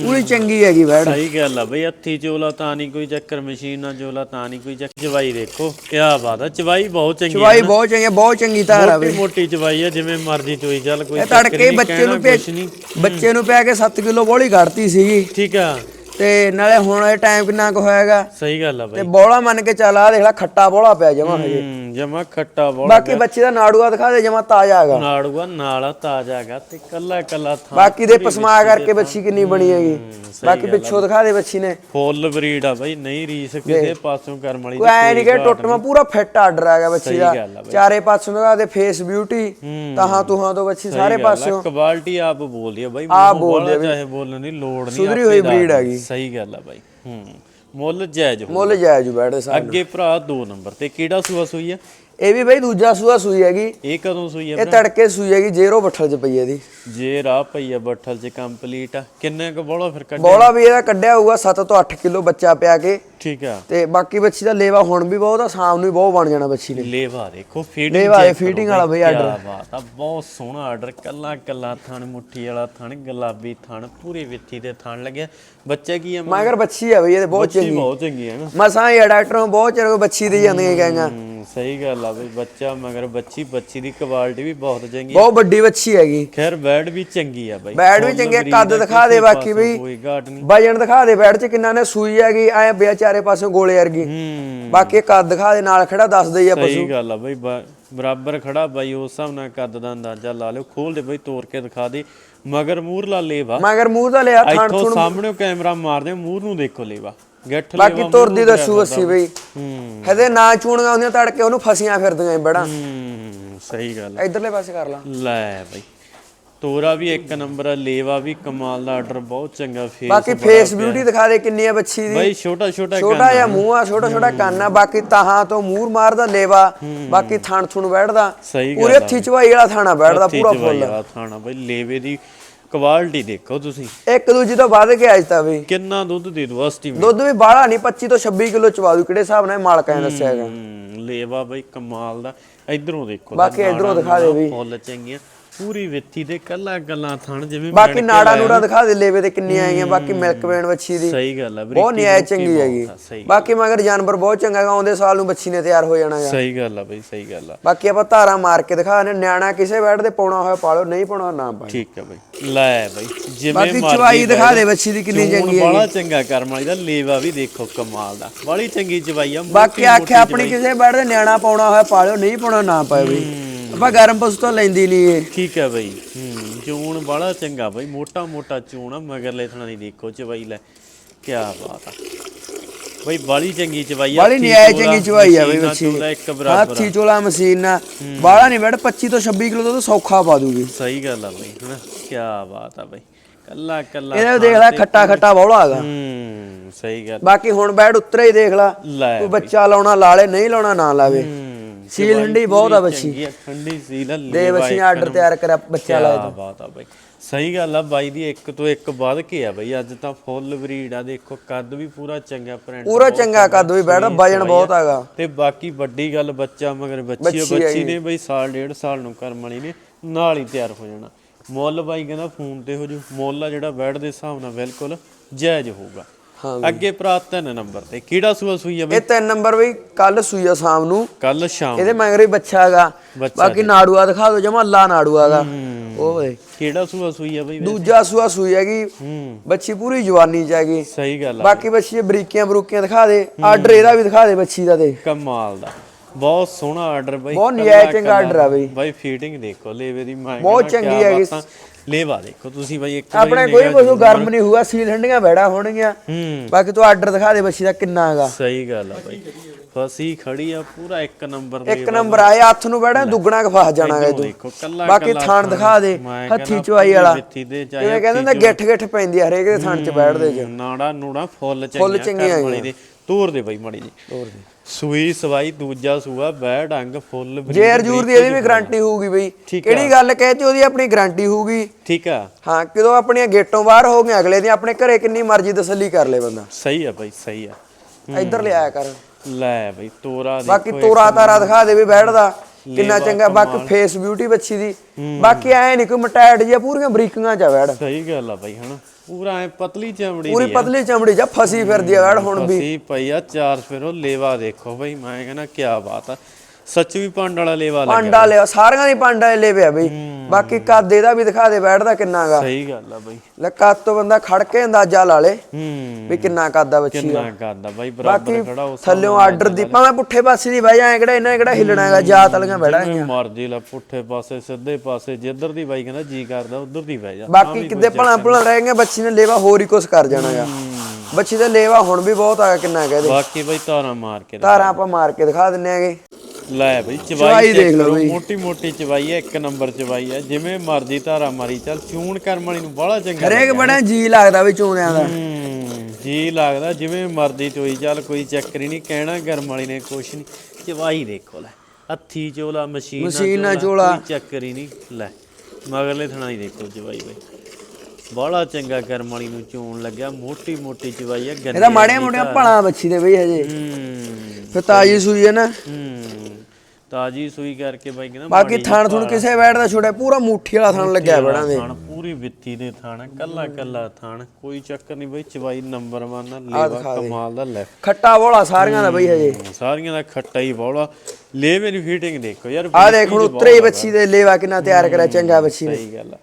ਪੂਰੀ ਚੰਗੀ ਹੈਗੀ ਬੈਠ। ਸਹੀ ਗੱਲ ਆ ਬਈ ਹੱਥੀ ਚੋਲਾ ਤਾਂ ਨਹੀਂ ਕੋਈ ਚੱਕਰ ਮਸ਼ੀਨ ਨਾਲ ਚੋਲਾ ਤਾਂ ਨਹੀਂ ਕੋਈ ਚੱਕਰ। ਚਵਾਈ ਦੇਖੋ ਕੀ ਬਾਤ ਆ ਚਵਾਈ ਬਹੁਤ ਚੰਗੀ ਚਵਾਈ ਬਹੁਤ ਚੰਗੀ ਹੈ, ਬਹੁਤ ਚੰਗੀ ਧਾਰ ਬਈ। ਮੋਟੀ ਚਵਾਈ ਆ ਜਿਵੇਂ ਮਰਜ਼ੀ ਚੋਈ ਚੱਲ ਕੋਈ ਤੜਕੇ ਨਹੀਂ, ਬੱਚੇ ਨੂੰ ਨਹੀਂ ਬੱਚੇ ਨੂੰ ਪਿਆ ਕੇ 7 ਕਿਲੋ ਬੋਲੀ ਘੜਤੀ ਸੀਗੀ। ਠੀਕ ਆ। ਤੇ ਨਾਲੇ ਹੁਣ ਇਹ ਟਾਈਮ ਕਿੰਨਾ ਕੁ ਹੋਇਆਗਾ? ਸਹੀ ਗੱਲ ਆ ਤੇ ਬਈ। ਬੋਲਾ ਮੰਨ ਕੇ ਚੱਲ ਆ ਦੇਖ ਲੈ ਖੱਟਾ ਬੋਲਾ ਪਿਆ ਜਮਾ ਹਜੇ ਜਮਾ ਖੱਟਾ ਬਹੁਤ ਬਾਕੀ ਬੱਚੇ ਦਾ ਨਾੜੂਆ ਦਿਖਾ ਦੇ ਜਮਾ ਤਾਜ਼ਾ ਹੈਗਾ। ਨਾੜੂਆ ਨਾਲਾ ਤਾਜ਼ਾ ਹੈਗਾ ਤੇ ਕੱਲਾ ਕੱਲਾ ਥਾਂ ਬਾਕੀ ਦੇ ਪਸਮਾ ਕਰਕੇ ਬੱਚੀ ਕਿੰਨੀ ਬਣੀ ਹੈਗੀ। ਬਾਕੀ ਪਿੱਛੋਂ ਦਿਖਾ ਦੇ ਬੱਚੀ ਨੇ। ਫੁੱਲ ਬਰੀਡ ਆ ਬਈ ਨਹੀਂ ਰੀਸ ਕਿਸੇ ਪਾਸੋਂ ਕਰਮ ਵਾਲੀ ਕੋਈ ਐ ਨਹੀਂ ਕਿ ਟੁੱਟਵਾ ਪੂਰਾ ਫਿੱਟ ਆਰਡਰ ਹੈਗਾ ਬੱਚੀ ਦਾ। ਚਾਰੇ ਪਾਸੋਂ ਦਿਖਾ ਦੇ ਫੇਸ ਬਿਊਟੀ ਤਾਹਾਂ ਤੁਹਾਂ ਤੋਂ ਬੱਚੀ ਸਾਰੇ ਪਾਸਿਓਂ ਕੁਆਲਿਟੀ ਆਪ ਬੋਲਦੀ ਆ ਬਾਈ ਮੂੰਹੋਂ ਬੋਲਦੀ ਚਾਹੇ ਬੋਲਣ ਦੀ ਲੋੜ ਨਹੀਂ ਸੁਧਰੀ ਹੋਈ ਦਿੰਦੀ। ਹੈਗੀ। ਸਹੀ ਗੱਲ ਆ ਬਾਈ। ਹੂੰ ਮੁੱਲ ਜਾਇਜ਼ ਹੋਊ। ਮੁੱਲ ਜਾਇਜ਼ ਬੈਠਦੇ ਸਾਰੇ ਅੱਗੇ ਭਰਾ 2 ਨੰਬਰ ਤੇ ਕਿਹੜਾ ਸੂਆ ਸੂਈ ਆ? ਇਹ ਵੀ ਬਈ ਦੂਜਾ ਸੂਆ ਸੂਈ ਹੈਗੀ। ਇਹ ਕਦੋਂ ਸੂਈ ਆ ਇਹ ਤੜਕੇ ਸੂਈ ਹੈਗੀ ਜ਼ੀਰੋ ਬੱਠਲ ਚ ਪਈ ਇਹਦੀ। ਜੇ ਰਾਹ ਪਈ ਆ ਬੱਠਲ ਚ ਕੰਪਲੀਟ ਆ। ਕਿੰਨੇ ਕੁ ਬੋਲਾ ਫਿਰ ਕੱਢ ਬੋਲਾ ਵੀ ਇਹਦਾ ਕੱਢਿਆ ਹੋਊਗਾ 7 ਤੋਂ 8 ਕਿਲੋ ਬੱਚਾ ਪਿਆ ਕੇ। ਠੀਕ ਆ। ਤੇ ਬਾਕੀ ਬੱਚੀ ਦਾ ਲੇਵਾ ਹੁਣ ਵੀ ਬਹੁਤ ਆ ਸ਼ਾਮ ਨੂੰ ਵੀ ਬਹੁਤ ਬਣ ਜਾਣਾ ਬੱਚੀ ਨੇ। ਲੇਵਾ ਦੇਖੋ ਫੀਡਿੰਗ ਲੇਵਾ ਇਹ feeding ਵਾਲਾ ਬਈ order। ਬਾਤ ਆ ਬਹੁਤ ਸੋਹਣਾ ਆਰਡਰ ਕੱਲਾ ਕੱਲਾ ਥਣ ਮੁੱਠੀ ਵਾਲਾ ਥਣ ਗੁਲਾਬੀ ਥਣ ਪੂਰੀ ਵਿੱਥੀ ਦੇ ਥਣ ਲੱਗਿਆ ਬੱਚਾ ਕੀ ਆ ਮਗਰ ਬੱਚੀ ਆ ਬਈ ਇਹਦੇ ਬਹੁਤ ਚੰਗੀ। ਬਹੁਤ ਚੰਗੀ ਹੈ ਨਾ। ਮਸਾਂ ਹੀ ਆ ਡਾਕਟਰ ਬਹੁਤ ਚਿਰ ਬੱਚੀ ਦੀ ਜਾਂਦੀਆਂ ਕਹਿੰਗਾ ਸਹੀ ਗੱਲ ਆ ਬਈ ਬੱਚਾ ਮਗਰ ਬੱਚੀ ਬੱਚੀ ਦੀ ਕੁਆਲਿਟੀ ਵੀ ਬਹੁਤ ਚੰਗੀ। ਬਹੁਤ ਵੱਡੀ ਬੱਚੀ ਹੈਗੀ। ਖੈਰ ਬੈਡ ਵੀ ਚੰਗੀ ਆ ਬਾਈ। ਬੈਡ ਵੀ ਚੰਗੇ ਕੱਦ ਦਿਖਾ ਦੇ ਬਾਕੀ ਬਈ। ਵਜਨ ਦਿਖਾ ਦੇ ਬੈਡ ਚ ਕਿੰਨਾ ਨੇ ਸੂਈ ਹੈਗੀ ਐ ਬਿਆ ਚਾਰੇ ਪਾਸੋਂ ਗੋਲੇ ਵਰਗੀ। ਹੂੰ। ਬਾਕੀ ਇਹ ਕੱਦ ਦਿਖਾ ਦੇ ਨਾਲ ਖੜਾ ਦੱਸ ਦੇ ਆ ਪਸ਼ੂ। ਸਹੀ ਗੱਲ ਆ ਬਈ ਬ- ਬਰਾਬਰ ਖੜਾ ਬਾਈ ਉਸ ਹਿਸਾਬ ਨਾਲ ਕੱਦ ਦਾ ਅੰਦਾਜ਼ਾ ਲਾ ਲਿਓ। ਖੋਲ ਦੇ ਬਈ ਤੋੜ ਕੇ ਦਿਖਾ ਦੇ। ਮਗਰ ਮੂਰ ਲਾ ਲੇਵਾ। ਮਗਰ ਮੂੰਹ ਦਾ ਲਿਆ ਥਣ ਇੱਥੋਂ ਸਾਹਮਣੇ ਕੈਮਰਾ ਮਾਰਦੇ ਮੂਰ ਨੂੰ ਦੇਖੋ ਲੇਵਾ। ਗਿੱਠ ਬਾਕੀ ਲੇਵਾ ਤੁਰਦੀ ਦੱਸੂ ਅਸੀਂ ਬਈ। ਹੂੰ। ਹਦੇ ਨਾ ਚੂਣੀਆਂ ਹੁੰਦੀਆਂ ਤੜਕੇ ਉਹਨੂੰ ਫਸੀਆਂ ਫਿਰਦੀਆਂ ਬੜਾ। ਹੂੰ ਸਹੀ ਗੱਲ ਆ। ਇਧਰਲੇ ਪਾਸੇ ਕਰ ਲਾ। ਲੈ ਬਈ। ਤੋਰਾ ਵੀ ਇੱਕ ਨੰਬਰ ਆ ਲੇਵਾ ਵੀ ਕਮਾਲ ਦਾ ਆਰਡਰ ਬਹੁਤ ਚੰਗਾ ਫੇਸ ਬਾਕੀ ਫੇਸ ਬਿਊਟੀ ਦਿਖਾ ਦੇ ਕਿੰਨੀ ਆ ਬੱਚੀ ਦੀ। ਬਈ ਛੋਟਾ ਛੋਟਾ ਛੋਟਾ ਜਿਹਾ ਮੂੰਹ ਆ ਛੋਟਾ ਛੋਟਾ ਕੰਨ ਆ ਬਾਕੀ ਤਾਹਾਂ ਤੋਂ ਮੂਰ ਮਾਰਦਾ ਲੇਵਾ ਬਾਕੀ ਥਣ ਥੁਣ ਬੈਠਦਾ। ਪੂਰੇ ਹੱਥੀ ਚਵਾਈ ਵਾਲਾ ਥਾਣਾ ਬੈਠਦਾ ਪੂਰਾ ਫੁੱਲ ਥਾਣਾ ਬਈ ਲੇਵੇ ਦੀ ਕੁਆਲਿਟੀ ਦੇਖੋ ਤੁਸੀਂ। ਇੱਕ ਦੂਜੀ ਤੋਂ ਵੱਧ ਕੇ ਅੱਜ ਤਾਂ ਵੀ। ਕਿੰਨਾ ਦੁੱਧ ਦੇ ਦੋ ਐਸਟੀਮੇਟ ਦੁੱਧ ਵੀ ਬਾਹਲਾ ਨਹੀਂ 25 ਤੋਂ 26 ਕਿਲੋ ਚਵਾ ਦੂ ਕਿਹੜੇ ਹਿਸਾਬ ਨਾਲ ਮਾਲਕਾਂ ਨੇ ਦੱਸਿਆ ਹੈਗਾ। ਲੇਵਾ ਬਈ ਕਮਾਲ ਦਾ। ਇਧਰੋਂ ਦੇਖੋ ਬਾਕੀ ਇੱਧਰੋਂ ਦਿਖਾ ਦੇ ਵੀ। ਫੁੱਲ ਚੰਗੀਆਂ। ਪੂਰੀ ਵਿੱਥੀ ਦੇ ਕੱਲਾ ਗੱਲਾਂ ਥਣ ਜਿਵੇਂ ਬਾਕੀ ਨਾੜਾ ਨੂੜਾ ਦਿਖਾ ਦੇ ਲੇਵੇ ਤੇ ਕਿੰਨੀਆਂ ਆਈਆਂ ਬਾਕੀ ਮਿਲਕ ਵੇਣ ਬੱਚੀ ਦੀ। ਸਹੀ ਗੱਲ ਆ ਬਹੁਤ ਨਿਆਇ ਚੰਗੀ ਹੈਗੀ। ਬਾਕੀ ਮਗਰ ਜਾਨਵਰ ਬਹੁਤ ਚੰਗਾ ਹੈਗਾ ਆਉਂਦੇ ਸਾਲ ਨੂੰ ਬੱਚੀ ਨੇ ਤਿਆਰ ਹੋ ਜਾਣਾ ਹੈਗਾ। ਸਹੀ ਗੱਲ ਆ ਬਈ ਸਹੀ ਗੱਲ ਆ। ਬਾਕੀ ਆਪਾਂ ਧਾਰਾਂ ਮਾਰ ਕੇ ਦਿਖਾ ਨੇ ਨਿਆਣਾ ਕਿਸੇ ਬੈਡ ਤੇ ਪਾਉਣਾ ਹੋਇਆ ਪਾਲੋ ਨਹੀਂ ਪਾਉਣਾ ਨਾ ਪਾਏ ਠੀਕ ਆ ਬਈ ਲੈ ਬਈ ਜਿਵੇਂ ਬਾਕੀ ਮਰਜ਼ੀ ਚਵਾਈ ਦਿਖਾ ਦੇ। ਬੱਚੀ ਦੀ ਕਿੰਨੀ ਚੰਗੀ ਹੈ ਬੜਾ ਚੰਗਾ ਕਰਮ ਵਾਲੀ ਦਾ ਲੇਵਾ ਵੀ ਦੇਖੋ ਕਮਾਲ ਦਾ ਬੜੀ ਚੰਗੀ ਚਵਾਈ ਆ ਬਾਕੀ ਆਖਿਆ ਆਪਣੀ। ਕਿਸੇ ਬੈਡ ਤੇ ਨਿਆਣਾ ਪਾਉਣਾ ਹੋਇਆ ਪਾਲਿਓ ਨਹੀਂ ਪਾਉਣਾ ਨਾ ਪਾਏ ਬਈ। ਆਪਾਂ ਗਰਮ ਪਸ਼ੂ ਤੋਂ ਲੈਂਦੀ ਨਹੀਂ ਇਹ। ਠੀਕ ਹੈ ਬਈ। ਹੂੰ ਚੂਣ ਬੜਾ ਚੰਗਾ ਬਈ। ਮੋਟਾ ਮੋਟਾ ਚੂਣ ਆ ਮਗਰਲੇ ਥਣਾ ਦੀ ਦੇਖੋ ਚਵਾਈ ਲੈ। ਕੀ ਬਾਤ ਆ। ਬਈ ਬਾਲੀ ਚੰਗੀ ਚਵਾਈ ਆ। ਬਾਲੀ ਨਿਆਇ ਚੋਲਾ, ਚੰਗੀ ਚਵਾਈ ਆ ਬਈ ਬੱਚੀ। ਇੱਕ ਬਰਾਬਰ। ਹਾਥੀ ਚੋਲਾ ਮਸ਼ੀਨ ਬਾਹਲਾ ਨਹੀਂ ਬੈਡ 25 ਤੋਂ 26 ਕਿਲੋ ਤੋਂ ਸੌਖਾ ਪਾ ਦੂਗੀ। ਸਹੀ ਗੱਲ ਆ ਬਈ ਹਨਾ? ਕੀ ਬਾਤ ਆ ਬਈ। ਕੱਲਾ ਕੱਲਾ ਇਹਦਾ ਦੇਖ ਲੈ ਖੱਟਾ ਖੱਟਾ ਬੌਲਾ ਹੈਗਾ। ਹੂੰ ਸਹੀ ਗੱਲ। ਬਾਕੀ ਹੁਣ ਬੈਡ ਉੱਤਰੇ ਹੀ ਦੇਖ ਲਾ ਕੋਈ ਬੱਚਾ ਲਾਉਣਾ ਲਾਲੇ ਨਹੀਂ ਲਾਉਣਾ ਨਾ ਲਾਵੇ। ਸੀਲ ਹੰਡੀ ਬਹੁਤ ਆ ਬੱਚੀ। ਠੰਡੀ ਸੀਲ ਆ ਦੇ ਬੱਚੀ ਆਰਡਰ ਤਿਆਰ ਕਰਿਆ ਬੱਚਾ ਲਾਏ ਕੀ ਬਾਤ ਆ ਬਈ। ਸਹੀ ਗੱਲ ਆ ਬਾਈ ਦੀ ਇੱਕ ਤੋਂ ਇੱਕ ਵੱਧ ਕੇ ਆ ਬਈ ਅੱਜ ਤਾਂ ਫੁੱਲ ਬਰੀਡ ਆ ਦੇਖੋ ਕੱਦ ਵੀ ਪੂਰਾ ਚੰਗਾ ਪ੍ਰਿੰਟ ਪੂਰਾ ਚੰਗਾ ਕੱਦ ਵੀ ਬੈਡ ਵਜਨ ਬਹੁਤ ਹੈਗਾ। ਤੇ ਬਾਕੀ ਵੱਡੀ ਗੱਲ ਬੱਚਾ ਮਗਰ ਬੱਚੀ ਬੱਚੀ ਨੇ ਬਈ ਸਾਲ ਡੇਢ ਸਾਲ ਨੂੰ ਕਰਮ ਵਾਲੀ ਨੇ ਨਾਲ ਹੀ ਤਿਆਰ ਹੋ ਜਾਣਾ। ਮੁੱਲ ਬਾਈ ਕਹਿੰਦਾ ਫੋਨ ਤੇ ਹੋ ਜੂ ਮੁੱਲ ਆ ਜਿਹੜਾ ਬੈਡ ਦੇ ਹਿਸਾਬ ਨਾਲ ਬਿਲਕੁਲ ਜਾਇਜ਼ ਹੋਊਗਾ। ਅੱਗੇ ਪ੍ਰਾਤ ਤਿੰਨ ਨੰਬਰ ਤੇ ਕਿਹੜਾ ਸੂਆ ਸੂਈ ਆ ਬਈ? ਇਹ ਤਿੰਨ ਨੰਬਰ ਵੀ ਕੱਲ ਸੂਈ ਆ ਸ਼ਾਮ ਨੂੰ। ਕੱਲ ਸ਼ਾਮ ਇਹਦੇ ਮਗਰ ਬੱਚਾ ਹੈਗਾ। ਬੱਚਾ ਬਾਕੀ ਨਾੜੂਆ ਦਿਖਾ ਦੋ ਜਮਾ ਅੱਲਾ ਨਾੜੂਆ ਹੈਗਾ ਉਹ ਵੇ ਕਿਹੜਾ ਸੂਆ ਸੂਈ ਆ ਬਈ ਦੂਜਾ ਸੂਆ ਸੂਈ ਹੈਗੀ। ਬੱਚੀ ਪੂਰੀ ਜਵਾਨੀ ਚ ਹੈਗੀ। ਸਹੀ ਗੱਲ ਆ ਬਾਕੀ ਬੱਚੀ ਦੇ ਬਰੀਕੀਆਂ ਬਰੂਕੀਆਂ ਦਿਖਾ ਦੇ। ਆਰਡਰ ਇਹਦਾ ਵੀ ਦਿਖਾ ਦੇ ਬੱਚੀ ਦਾ ਦੇ ਕਮਾਲ ਦਾ। ਬਹੁਤ ਸੋਹਣਾ ਆਰਡਰ ਬਾਈ। ਬਹੁਤ ਨਿਆਇ ਚੰਗਾ order ਆ ਬਈ। ਬਾਈ ਫੀਟਿੰਗ ਦੇਖੋ ਲੇਵੇ ਦੀ ਮੈਂ ਬਹੁਤ ਚੰਗੀ ਹੈਗੀ। ਲੇਵਾ ਦੇਖੋ ਤੁਸੀਂ ਬਾਈ ਇੱਕ ਆਪਣੇ ਕੋਈ ਨਿਗਾਹ ਪਸ਼ੂ ਗਰਮ ਨਹੀਂ ਹੋਊਗਾ ਸੀਲ ਹੰਡੀਆਂ ਬੈੜਾ ਹੋਣਗੀਆਂ। ਹੂੰ। ਬਾਕੀ ਤੂੰ ਆਰਡਰ ਦਿਖਾ ਦੇ ਬੱਚੀ ਦਾ ਕਿੰਨਾ ਹੈਗਾ ਸਹੀ ਗੱਲ ਆ ਬਾਈ। ਫਸੀ ਖੜੀ ਆ ਪੂਰਾ ਇੱਕ ਨੰਬਰ ਦੇ ਇੱਕ ਨੰਬਰ ਆਏ ਹੱਥ ਨੂੰ ਬੈੜਾ ਦੁੱਗਣਾ ਕੁ ਫਸ ਜਾਣਾ ਗਾ ਇੱਧਰੋਂ ਤੂੰ। ਦੇਖੋ ਕੱਲਾ ਬਾਕੀ ਕੱਲਾ ਥਾਣ ਦਿਖਾ ਦੇ ਮੈਂ ਹੱਥੀ ਕਹਿੰਦਾ ਚਵਾਈ ਵਾਲਾ। ਮਿੱਥੀ ਦੇ ਚਾਹੇ ਜਿਵੇਂ ਕਹਿੰਦੇ ਨੇ ਗਿੱਠ ਗਿੱਠ ਪੈਂਦੀ ਆ ਹਰੇਕ ਦੇ ਥਾਣ 'ਚ ਬੈਠਦੇ ਚ ਨਾੜਾ ਨੂੜਾ ਫੁੱਲ ਚੰਗੀਆਂ ਚੰਗੀਆਂ ਕਰਮ ਵਾਲੀ ਦੇ। ਤੋਰ ਦੇ ਬਾਈ ਮੜੀ ਜੀ ਹੋਰ ਦੇ। ਸੂਈ ਸਵਾਈ ਦੂਜਾ ਸੂਆ ਬੈ ਡੰਗ ਫੁੱਲ ਜੇਰ ਜੂਰ ਦੀ ਇਹਦੀ ਵੀ ਗਾਰੰਟੀ ਹੋਊਗੀ ਬਈ। ਕਿਹੜੀ ਗੱਲ ਕਹਿਤੀ ਉਹਦੀ? ਆਪਣੀ ਗਾਰੰਟੀ ਹੋਊਗੀ। ਠੀਕ ਆ। ਹਾਂ ਕਿਦੋਂ ਆਪਣੀਆਂ ਗੇਟੋਂ ਬਾਹਰ ਹੋ ਗਏ ਅਗਲੇ ਦੀ ਆਪਣੇ ਘਰੇ ਕਿੰਨੀ ਮਰਜ਼ੀ ਤਸੱਲੀ ਕਰ ਲੇ ਬੰਦਾ। ਸਹੀ ਆ ਬਾਈ ਸਹੀ ਆ। ਇੱਧਰ ਲਿਆਇਆ ਕਰ। ਲੈ ਬਈ ਤੋਰਾ ਬਾਕੀ ਤੋਰਾ ਤਾਰਾ ਦਿਖਾ ਦੇ ਵੀ ਬੈਠਦਾ। ਕਿੰਨਾ ਚੰਗਾ ਬਾਕੀ ਫੇਸ ਬਿਊਟੀ ਬੱਚੀ ਦੀ। ਬਾਕੀ ਐ ਨਹੀਂ ਕੋਈ ਮਟੈਟ ਜਿਹਾ ਪੂਰੀਆਂ ਬਰੀਕੀਆਂ ਚ ਬੈੜ ਸਹੀ ਗੱਲ ਆ ਬਾਈ ਹਨਾ। ਪੂਰਾ ਐ ਪਤਲੀ ਚਮੜੀ ਪੂਰੀ ਪਤਲੀ ਚਮੜੀ ਚ ਫਸੀ ਫਿਰਦੀ ਆ ਬੈੜ ਹੁਣ ਵੀ। ਅਸੀਂ ਪਈ ਆ ਚਾਰ ਸਫੇਰੋ ਲੇਵਾ ਦੇਖੋ ਬਾਈ ਮੈਂ ਕਹਿੰਦਾ ਕੀ ਬਾਤ ਆ। ਸੱਚ ਵੀ ਪੰਡ ਵਾਲਾ ਲੇਵਾ ਲੱਗਿਆ ਪਾਂਡਾ ਲਿਆ ਸਾਰੀਆਂ ਦੀ ਪਾਂਡਾ ਲੈ ਪਿਆ ਬਈ। ਬਾਕੀ ਕੱਦ ਇਹਦਾ ਵੀ ਦਿਖਾ ਦੇ ਬੈਠਦਾ ਕਿੰਨਾ ਗਾ। ਸਹੀ ਗੱਲ ਆ ਬਾਈ। ਲੈ ਕੱਦ ਤੋਂ ਬੰਦਾ ਖੜ ਕੇ ਅੰਦਾਜ਼ਾ ਲਾ ਲੇ ਹੂੰ। ਵੀ ਕਿੰਨਾ ਕੱਦ ਆ ਬੱਚੀ ਦਾ ਕਿੰਨਾ ਕਰਦਾ ਬਾਈ ਬਰਾਬਰ ਬਾਕੀ ਖੜਾ ਉਸ ਥੱਲਿਓਂ ਆਰਡਰ ਦੀ ਭਾਵੇਂ ਪੁੱਠੇ ਪਾਸੇ ਦੀ ਬਹਿ ਜਾ ਐ ਕਿਹੜਾ ਇਹਨਾਂ ਨੇ ਕਿਹੜਾ ਹਿੱਲਣਾ ਹੈਗਾ ਜਾਤ ਵਾਲੀਆਂ ਬੈੜਾ ਜਿਵੇਂ ਮਰਜ਼ੀ ਲਾ ਪੁੱਠੇ ਪਾਸੇ ਸਿੱਧੇ ਪਾਸੇ ਜਿੱਧਰ ਦੀ ਬਾਈ ਕਹਿੰਦਾ ਜੀ ਕਰਦਾ ਉਧਰ ਦੀ ਬਹਿ ਜਾ ਬਾਕੀ ਕਿਤੇ ਭਲਾ ਭਲਾ ਰਹਿ ਗਏ ਬੱਚੀ ਨੇ ਲੇਵਾ ਹੋਰ ਹੀ ਕੁਛ ਕਰ ਜਾਣਾਗਾ ਬੱਚੀ ਦਾ ਲੇਵਾ ਹੁਣ ਵੀ ਬਹੁਤ ਆ ਕਿੰਨਾ ਕਹਦੇ ਬਾਕੀ ਬਾਈ ਤਾਰਾਂ ਮਾਰ ਕੇ ਧਾਰਾਂ ਆਪਾਂ ਮਾਰ ਕੇ ਦਿਖਾ ਦਿੰਨੇ ਆਗੇ। ਲੈ ਬਈ ਚਵਾਈ ਚਵਾਈ ਦੇਖ ਲਓ। ਮੋਟੀ ਮੋਟੀ ਚਵਾਈ ਹੈ ਇੱਕ ਨੰਬਰ ਚਵਾਈ ਹੈ। ਜਿਵੇਂ ਮਰਜ਼ੀ ਧਾਰਾ ਮਾਰੀ ਚੱਲ ਚੂਣ ਕਰਮ ਵਾਲੀ ਨੂੰ ਬੜਾ ਚੰਗਾ ਹਰੇਕ ਬੜਾ ਜੀ ਲੱਗਦਾ ਵੀ ਚੋਣਿਆਂ ਦਾ। ਹੂੰ, ਜੀ ਲੱਗਦਾ ਜਿਵੇਂ ਮਰਦੀ ਚੋਈ ਚੱਲ ਕੋਈ ਚੱਕਰ ਹੀ ਨਹੀਂ ਕਹਿਣਾ ਗਰਮ ਵਾਲੀ ਨੇ ਕੁਛ ਨਹੀਂ। ਚਵਾਈ ਦੇਖੋ ਲੈ। ਹੱਥੀ ਚੋਲਾ ਮਸ਼ੀਨ ਮਸ਼ੀਨ ਚੋਲਾ। ਕੋਈ ਚੱਕਰ ਹੀ ਨਹੀਂ ਲੈ। ਮਗਰਲੇ ਥਣਾ ਹੀ ਦੇਖੋ ਜਵਾਈ ਬਈ। ਬੜਾ ਚੰਗਾ ਕਰਮ ਵਾਲੀ ਨੂੰ ਚੋਣ ਲੱਗਿਆ ਮੋਟੀ ਮੋਟੀ ਚਵਾਈ ਆ ਗੰਨੇ ਇਹਦਾ ਮਾੜੀਆਂ ਮੋਟੀਆਂ ਭਲਾ ਬੱਚੀ ਦੇ ਬਈ ਹਜੇ। ਹੂੰ ਫਿਰ ਤਾਜੀ ਸੂਈ ਹੈ ਨਾ। ਹੂੰ। ਤਾਜੀ ਸੂਈ ਕਰਕੇ ਬਾਈ ਕਹਿੰਦਾ ਬਾਕੀ ਥਣ ਥੁਣ ਕਿਸੇ ਬੈਠ ਦਾ ਛੋੜਿਆ ਪੂਰਾ ਮੁੱਠੀ ਵਾਲਾ ਥਣ ਲੱਗਿਆ ਬੜਾ ਦੇ। ਥਣ ਪੂਰੀ ਵਿੱਥੀ ਦੇ ਥਣ ਕੱਲਾ ਕੱਲਾ ਥਣ ਕੋਈ ਚੱਕਰ ਨਹੀਂ ਬਈ ਚਵਾਈ ਨੰਬਰ 1 ਦਾ ਲੇਵਾ ਕਮਾਲ ਦਾ ਲੈ। ਖੱਟਾ ਬੋਲਾ ਸਾਰੀਆਂ ਦਾ ਬਈ ਹਜੇ। ਸਾਰੀਆਂ ਦਾ ਖੱਟਾ ਹੀ ਬੌਲਾ। ਲੈ ਮੇਰੀ ਫੀਟਿੰਗ ਦੇਖੋ ਯਾਰ ਆ ਦੇਖ ਹੁਣ ਉੱਤਰੇ ਹੀ ਬੱਚੀ ਦੇ ਲੇਵਾ ਕਿੰਨਾ ਤਿਆਰ ਕਰਿਆ ਚੰਗਾ ਬੱਚੀ ਨੇ। ਸਹੀ ਗੱਲ ਆ।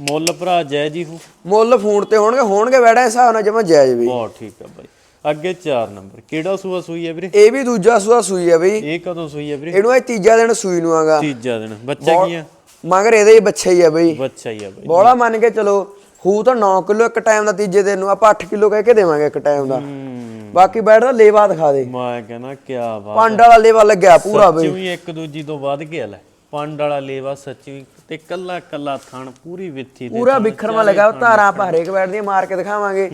ਮੁੱਲ ਭਰਾ ਜੈ ਜੀ ਹੂ। ਮੁੱਲ ਫੋਨ ਤੇ ਹੋਣਗੇ ਹੋਣਗੇ ਬੈੜਾ ਹਿਸਾਬ ਨਾਲ ਜਮਾ ਜਾਇਜ਼ ਵੀ ਬਹੁਤ ਠੀਕ ਆ ਬਾਈ। ਅੱਗੇ 4 ਨੰਬਰ। ਕਿਹੜਾ ਸੂਆ ਸੂਈ ਹੈ ਵੀਰੇ? ਇਹ ਵੀ ਦੂਜਾ ਸੂਆ ਸੂਈ ਆ ਬਈ। ਇਹ ਕਦੋਂ ਸੂਈ ਹੈ ਵੀਰੇ? ਇਹਨੂੰ ਇਹ ਤੀਜਾ ਦਿਨ ਸੂਈ ਨੂੰ ਆਗਾ। ਤੀਜਾ ਦਿਨ। ਬੱਚਾ ਕੀ ਆ ਮਗਰ ਇਹਦੇ ਹੀ ਬੱਚੇ ਹੀ ਆ ਬਈ। ਬੱਚਾ ਹੀ ਆ ਬਾਈ। ਬੋਲਾ ਮੰਨ ਕੇ ਚਲੋ ਹੂ ਤਾਂ 9 ਕਿਲੋ ਇੱਕ ਟਾਈਮ ਦਾ ਤੀਜੇ ਦਿਨ ਨੂੰ ਆਪਾਂ 8 ਕਿਲੋ ਕਹਿ ਕੇ ਦੇਵਾਂਗੇ ਇੱਕ ਟਾਈਮ ਦਾ। ਹੂੰ। ਬਾਕੀ ਬੈਠ ਦਾ ਲੇਵਾ ਦਿਖਾ ਦੇ। ਮੈਂ ਕਹਿੰਦਾ ਕੀ ਬਾਤ ਪੰਡ ਵਾਲਾ ਲੇਵਾ ਲੱਗਿਆ ਪੂਰਾ ਬਈ। ਸੱਚੀ ਹੀ ਇੱਕ ਦੂਜੀ ਤੋਂ ਵੱਧ ਗਿਆ ਲੈ। ਪੰਡ ਵਾਲਾ ਲੇਵਾ ਸੱਚੀ ਤੇ ਕੱਲਾ ਕੱਲਾ ਥਣ ਪੂਰੀ ਵਿੱਥੀ ਦੇ ਪੂਰਾ ਵਿਖਰਮਾ ਲੱਗਾ ਧਾਰਾਂ ਆਪਾਂ ਹਰੇਕ ਬੈਠ ਦੀਆਂ ਮਾਰ ਕੇ ਦਿਖਾਵਾਂਗੇ।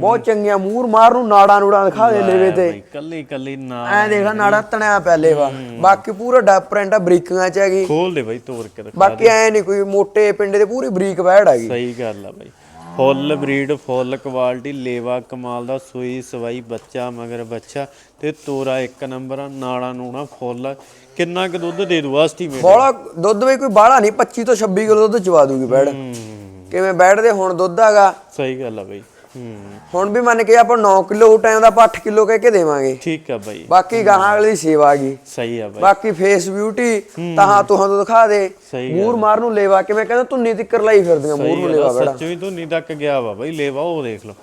ਬਹੁਤ ਚੰਗੀਆਂ ਮੂਰ ਮਾਰ ਨੂੰ ਨਾੜਾਂ ਨੂੜਾਂ ਦਿਖਾ ਦੇ ਲੇਵੇ ਤੇ। ਕੱਲੀ ਕੱਲੀ ਨਾ ਐ ਦੇਖ ਨਾੜਾ ਤਣਿਆ ਪਿਆ ਲੇਵਾ ਬਾਕੀ ਪੂਰਾ ਡੱਪ ਪ੍ਰਿੰਟ ਆ ਬਰੀਕਾਂ ਚ ਹੈਗੀ। ਖੋਲ ਦੇ ਬਾਈ ਤੋੜ ਕੇ ਦਿਖਾ ਬਾਕੀ ਐ ਨਹੀਂ ਕੋਈ ਮੋਟੇ ਪਿੰਡੇ ਦੇ ਪੂਰੀ ਬਰੀਕ ਬੈੜ ਹੈਗੀ। ਸਹੀ ਗੱਲ ਆ ਬਾਈ। ਫੁੱਲ ਬਰੀਡ ਫੁੱਲ ਕੁਆਲਿਟੀ ਲੇਵਾ ਕਮਾਲ ਦਾ ਸੂਈ ਸਵਾਈ ਬੱਚਾ ਮਗਰ ਬੱਚਾ ਤੇ ਤੋਰਾ ਇੱਕ ਨੰਬਰ ਆ ਨਾੜਾ ਨੂਣਾ ਫੁੱਲ। ਕਿੰਨਾ ਕੁ ਦੁੱਧ ਦੇ ਦੂ ਐਸਟੀਮੇਟ ਬੋਲਾ ਦੁੱਧ ਵੀ ਕੋਈ ਬਾਹਲਾ ਨਹੀਂ 25 ਤੋਂ 26 ਕਿਲੋ ਦੁੱਧ ਚਵਾ ਦੂਗੀ ਬੈੜ ਕਿਵੇਂ ਬੈਠਦੇ ਹੁਣ ਦੁੱਧ ਹੈਗਾ? ਸਹੀ ਗੱਲ ਆ ਬਾਈ। ਹੁਣ ਵੀ ਮੰਨ ਕੇ ਆਪਾਂ 9 ਕਿਲੋ ਉਹ ਟਾਈਮ ਦਾ ਆਪਾਂ 8 ਕਿਲੋ ਕਹਿ ਕੇ ਦੇਵਾਂਗੇ। ਠੀਕ ਆ ਬਾਈ। ਬਾਕੀ ਗਾਹਾਂ ਅਗਲੀ ਦੀ ਸੇਵਾ ਆ ਗਈ ਸਹੀ ਆ ਬਾਈ। ਬਾਕੀ ਫੇਸ ਬਿਊਟੀ ਤਾਹਾਂ ਤੁਹਾਂ ਤੋਂ ਦਿਖਾ ਦੇ। ਮੂਰ ਮਾਰ ਨੂੰ ਲੇਵਾ ਕਿਵੇਂ ਕਹਿੰਦਾ ਧੁੰਨੀ ਤਿੱਕਰ ਲਾਈ ਫਿਰਦੀਆਂ ਮੂਰ ਨੂੰ ਲੇਵਾ ਬੈੜਾ। ਸੱਚੋ ਧੁੰਨੀ ਤੱਕ ਗਿਆ ਵਾ ਬਾਈ ਲੇਵਾ ਉਹ ਦੇਖ ਲਓ।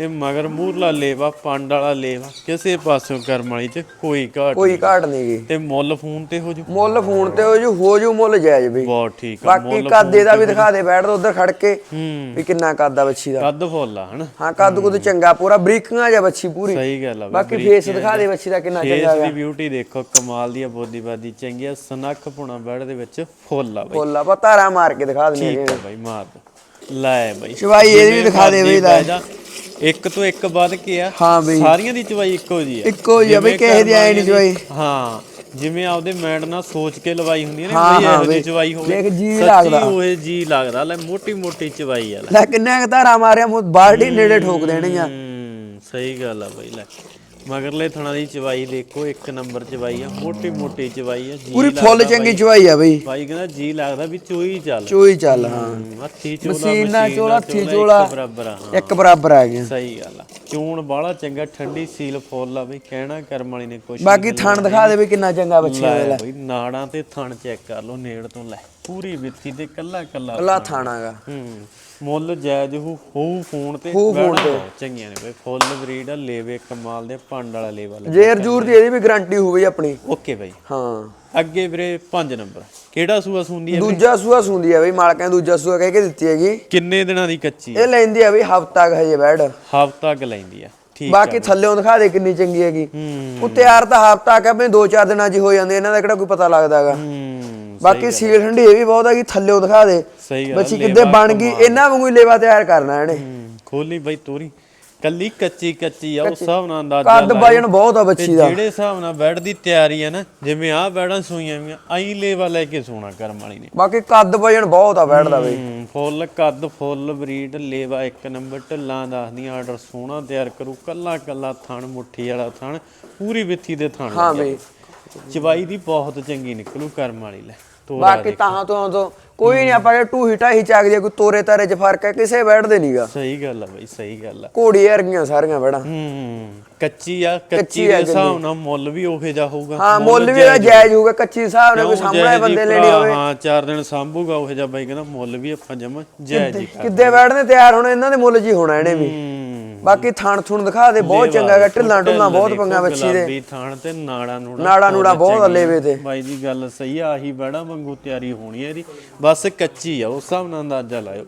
ਇਹ ਮਗਰ ਮੂਰਲਾ ਲੇਵਾ ਪੰਡ ਵਾਲਾ ਲੇਵਾ ਕਿਸੇ ਪਾਸਿਓਂ ਕਰਮ ਵਾਲੀ ਚ ਕੋਈ ਘਾਟ ਕੋਈ ਘਾਟ ਨਹੀਂ ਗਈ ਤੇ ਮੁੱਲ ਫੋਨ ਤੇ ਹੋ ਜੂ? ਮੁੱਲ ਫੋਨ ਤੇ ਹੋ ਜੂ ਹੋ ਜੂ ਮੁੱਲ ਜਾਇਜ਼ ਵੀ। ਬਹੁਤ ਠੀਕ ਆ ਬਾਕੀ ਕੱਦ ਇਹਦਾ ਵੀ ਦਿਖਾ ਦੇ ਬੈਠਦਾ ਉਧਰ ਖੜ ਕੇ ਹੂੰ। ਵੀ ਕਿੰਨਾ ਕੱਦ ਆ ਬੱਚੀ ਦਾ। ਕੱਦ ਫੁੱਲ ਆ ਹਨਾ? ਹਾਂ ਕੱਦ ਕੁਦ ਚੰਗਾ ਪੂਰਾ ਬਰੀਕਾਂ ਜਾਂ ਬੱਚੀ ਪੂਰੀ। ਸਹੀ ਗੱਲ ਆ ਬਾਈ ਬਾਕੀ ਫੇਸ ਦਿਖਾ ਦੇ ਬੱਚੀ ਦਾ ਕਿੰਨਾ ਫੇਸ ਚੰਗਾ ਦੀ ਬਿਊਟੀ ਦੇਖੋ ਕਮਾਲ ਦੀ ਆ ਬੋਦੀ ਬਾਦੀ ਚੰਗੀ ਆ ਸਨੱਖ ਪੁਣਾ ਬੈੜ ਦੇ ਵਿੱਚ ਫੁੱਲ ਆ ਬਾਈ। ਫੁੱਲ ਆਪਾਂ ਧਾਰਾ ਮਾਰ ਕੇ ਦਿਖਾ ਦਿੰਦੇ ਠੀਕ ਆ ਬਾਈ ਮਾਰ ਦੇ। ਲੈ ਬਾਈ। ਚਵਾਈ ਇਹਦੀ ਵੀ ਦਿਖਾ ਦੇ ਬਈ ਲੈ। ਇੱਕ ਤੋਂ ਇੱਕ ਵੱਧ ਕੇ ਆ ਹਾਂ ਬਈ ਸਾਰੀਆਂ ਦੀ ਚਵਾਈ ਇੱਕੋ ਜੀ ਆ ਇੱਕੋ ਹੀ ਆ ਬਈ, ਕਿਸੇ ਦੀ ਐਂ ਨੀ ਕਰਮ ਵਾਲੀ ਚਵਾਈ। ਹਾਂ ਜਿਵੇਂ ਆਪਦੇ ਮੈਂਡ ਨਾਲ ਸੋਚ ਕੇ ਲਵਾਈ ਹੁੰਦੀ ਹੈ ਨਾ ਹਾਂ ਇਹੋ ਜਿਹੀ। ਚਵਾਈ ਹੋਵੇ ਦੇਖ ਜੀ ਸੱਚੀ ਲੱਗਦਾ। ਹੋਏ ਜੀ ਲੱਗਦਾ ਲੈ ਮੋਟੀ ਮੋਟੀ ਚਵਾਈ ਆ ਲੈ ਕਿੰਨਾ ਧਾਰਾ ਮਾਰਿਆ ਮੂੰਹ ਬਾਲਟੀ ਨੇੜੇ ਠੋਕ ਦੇਣੀਆਂ ਹੂੰ ਸਹੀ ਗੱਲ ਆ ਬਈ ਲੈ ਮਗਰਲੇ ਥਣਾ ਦੀ ਚਵਾਈ ਦੇਖੋ ਇੱਕ ਨੰਬਰ ਚਵਾਈ ਆ ਮੋਟੀ ਮੋਟੀ ਚਵਾਈ ਆ ਜੀ ਪੂਰੀ ਫੁੱਲ ਚੰਗੀ ਚਵਾਈ ਆ ਬਈ। ਬਾਈ ਕਹਿੰਦਾ ਜੀ ਲੱਗਦਾ ਵੀ ਚੋਈ ਚੱਲ। ਚੋਈ ਚੱਲ ਹਾਂ। ਹੱਥੀ ਚੋਲਾ ਮਸ਼ੀਨ ਚੋਲਾ, ਹੱਥੀ ਇੱਕ ਚੋਲਾ। ਬਰਾਬਰ ਆ ਹਾਂ। ਇੱਕ ਬਰਾਬਰ ਆ ਗਿਆ। ਸਹੀ ਗੱਲ ਆ। ਚੂਣ ਬਾਹਲਾ ਚੰਗਾ ਠੰਡੀ ਸੀਲ ਫੁੱਲ ਆ ਬਈ ਕਹਿਣਾ ਕਰਮ ਵਾਲੀ ਨੇ ਕੁਛ ਬਾਕੀ ਥਣ ਦਿਖਾ ਦੇ ਵੀ ਕਿੰਨਾ ਚੰਗਾ ਬੱਚਿਆਂ ਲੈ ਦਾ ਬਈ ਨਾੜਾਂ ਤੇ ਥਣ ਚੈੱਕ ਕਰ ਲਓ ਨੇੜ ਤੋਂ ਲੈ। ਪੂਰੀ ਵਿੱਥੀ ਤੇ ਕੱਲਾ ਕੱਲਾ ਕੱਲਾ ਥਾਣਾਗਾ। ਹੂੰ। ਮੁੱਲ ਜਾਇਜ਼ ਹੋ ਹੋਊ ਫੋਨ ਤੇ ਹੋਊ ਫੋਨ ਬੈਠਾ ਤੇ। ਬਹੁਤ ਚੰਗੀਆਂ ਨੇ ਬਈ। ਫੁੱਲ ਬਰੀਡ ਆ ਲੇਵੇ ਕਮਾਲ ਦੇ ਭੰਡ ਵਾਲਾ ਲੇਵਾ ਜੇਰ ਜੂਰ ਦੀ ਇਹਦੀ ਵੀ ਗਾਰੰਟੀ ਹੋਵੇ ਆਪਣੀ। ਓਕੇ ਬਈ। ਹਾਂ। ਅੱਗੇ ਵੀਰੇ 5 ਨੰਬਰ। ਕਿਹੜਾ ਸੂਆ ਸੁੰਦੀ ਹੈ ਦੂਜਾ ਸੂਆ ਸੁੰਦੀ ਆ ਬਈ ਮਾਲਕਾਂ ਨੇ ਦੂਜਾ ਸੂਆ ਕਹਿ ਕੇ ਦਿੱਤੀ ਹੈਗੀ। ਕਿੰਨੇ ਦਿਨਾਂ ਦੀ ਕੱਚੀ ਇਹ ਲੈਂਦੀ ਆ ਬਈ ਹਫਤਾ ਕ ਹਜੇ ਬੈੜ ਹਫ਼ਤਾ ਕ ਲੈਂਦੀ ਆ। ਠੀਕ ਬਾਕੀ ਥੱਲੇੋਂ ਦਿਖਾ ਦੇ ਕਿੰਨੀ ਚੰਗੀ ਹੈਗੀ। ਉਹ ਤਿਆਰ ਤਾਂ ਹਫਤਾ ਕ ਬਈ 2-4 ਦਿਨਾਂ 'ਚ ਹੀ ਜਾਂਦੇ ਇਹਨਾਂ ਦਾ ਕਿਹੜਾ ਕੋਈ ਪਤਾ ਲੱਗਦਾਗਾ ਹੂੰ ਬਾਕੀ ਸੀਲ ਠੰਡੀ ਇਹ ਵੀ ਬਹੁਤ ਹੈਗੀ ਥੱਲੇੋਂ ਦਿਖਾ ਦੇ। ਸਹੀ ਗੱਲ ਬੱਚੀ ਕਿੱਦੇ ਬਣ ਗਈ ਇਹਨਾਂ ਵਾਂਗੂ ਹੀ ਲੇਵਾ ਤਿਆਰ ਕਰਨਾ ਇਹਨੇ। ਖੋਲੀ ਬਈ ਤੋਰੀ। ਕੱਲੀ ਕੱਚੀ ਕੱਚੀ ਆ ਉਸ ਹਿਸਾਬ ਨਾਲ ਅੰਦਾਜ਼ਾ ਕੱਦ ਲਾਇਓ। ਵਜਨ ਬਹੁਤ ਆ ਬੱਚੀ ਦਾ। ਜਿਹੜੇ ਹਿਸਾਬ ਨਾਲ ਬੈੱਡ ਦੀ ਤਿਆਰੀ ਹੈ ਨਾ ਜਿਵੇਂ ਆਹ ਬੈੜਾਂ ਸੂਈਆਂ ਵੀਆਂ ਆਈ ਲੇਵਾ ਲੈ ਕੇ ਸੋਣਾ ਕਰਮ ਵਾਲੀ ਨੇ। ਬਾਕੀ ਕੱਦ ਵਜਨ ਬਹੁਤ ਆ ਬੈਠਦਾ ਬਈ ਹੂੰ, ਫੁੱਲ ਕੱਦ ਫੁੱਲ ਬਰੀਡ ਲੇਵਾ ਇੱਕ ਨੰਬਰ ਢੱਲਾਂ ਦੱਸਦੀਆਂ ਆਰਡਰ ਸੋਹਣਾ ਤਿਆਰ ਕਰੂ ਕੱਲਾ ਕੱਲਾ ਥਣ ਮੁੱਠੀ ਵਾਲਾ ਥਣ ਪੂਰੀ ਵਿੱਥੀ ਦੇ ਥਣ ਹਾਂ ਲੱਗਿਆ। ਬਈ ਚਵਾਈ ਦੀ ਬਹੁਤ ਚੰਗੀ ਨਿਕਲੂ ਕਰਮ ਵਾਲੀ ਲੈ। ਬਾਕੀ ਤਾਂ ਤੋਂ ਤੋਂ ਕੋਈ ਨਹੀਂ ਆਪਾਂ ਕਿ ਟੂ ਹਿਟਾ ਹੀ ਚੱਕ ਕੋਈ ਤੋਰੇ ਤਾਰੇ 'ਚ ਫ਼ਰਕ ਹੈ ਕਿਸੇ ਬੈਠਦੇ ਨਹੀਂਗਾ ਸਹੀ ਗੱਲ ਆ ਬਈ ਸਹੀ ਗੱਲ ਆ। ਘੋੜੀ ਵਰਗੀਆਂ ਸਾਰੀਆਂ ਬੈੜਾਂ ਹੂੰ ਕੱਚੀ ਆ ਕੱਚੀ ਦੇ ਹਿਸਾਬ ਨਾਲ ਮੁੱਲ ਵੀ ਉਹੇ ਜਾ ਹੋਊਗਾ ਹਾਂ ਮੁੱਲ ਵੀ ਇਹਦਾ ਜਾਇਜ਼ ਹੋਊਗਾ ਕੱਚੀ ਹਿਸਾਬ ਨਾਲ ਕੋਈ ਸਾਹਮਣੇ ਬੰਦੇ ਲੈਣੀ ਭਰਾ, ਹੋਵੇ। ਹਾਂ ਚਾਰ ਦਿਨ ਸਾਂਭੂਗਾ ਉਹ ਜਿਹਾ ਬਾਈ ਕਹਿੰਦਾ ਮੁੱਲ ਵੀ ਆਪਾਂ ਜਮਾ ਜਾਇਜ਼ ਹੀ ਕਿੱਦੇ ਬੈਠਦੇ ਤਿਆਰ ਹੋਣਾ ਇਹਨਾਂ ਦੇ ਮੁੱਲ ਹੀ ਹੋਣਾ ਇਹਨੇ ਵੀ। ਬਾਕੀ ਥਣ ਥੁਣ ਦਿਖਾ ਦੇ ਬਹੁਤ ਚੰਗਾ ਹੈਗਾ ਢਿੱਲਾਂ ਢੁੱਲਾਂ ਬਹੁਤ ਪੰਗਾ ਬੱਚੀ ਦੇ ਗੁਲਾਬੀ ਥਾਣ ਤੇ ਨਾੜਾ ਨੂੜਾ ਨਾੜਾ ਨੂੜਾ ਬਹੁਤ ਚੰਗੀ। ਲੇਵੇ ਤੇ। ਬਾਈ ਦੀ ਗੱਲ ਸਹੀ ਆ ਆਹੀ ਬੜਾ ਵਾਂਗੂ ਤਿਆਰੀ ਹੋਣੀ ਹੈ ਇਹਦੀ। ਬਸ ਕੱਚੀ ਆ ਉਸ ਹਿਸਾਬ ਨਾਲ ਅੰਦਾਜ਼ਾ ਲਾਇਓ।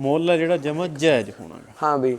ਮੁੱਲ ਜਿਹੜਾ ਜਮਾ ਜਾਇਜ਼ ਹੋਣਾਗਾ ਹਾਂ ਬਈ।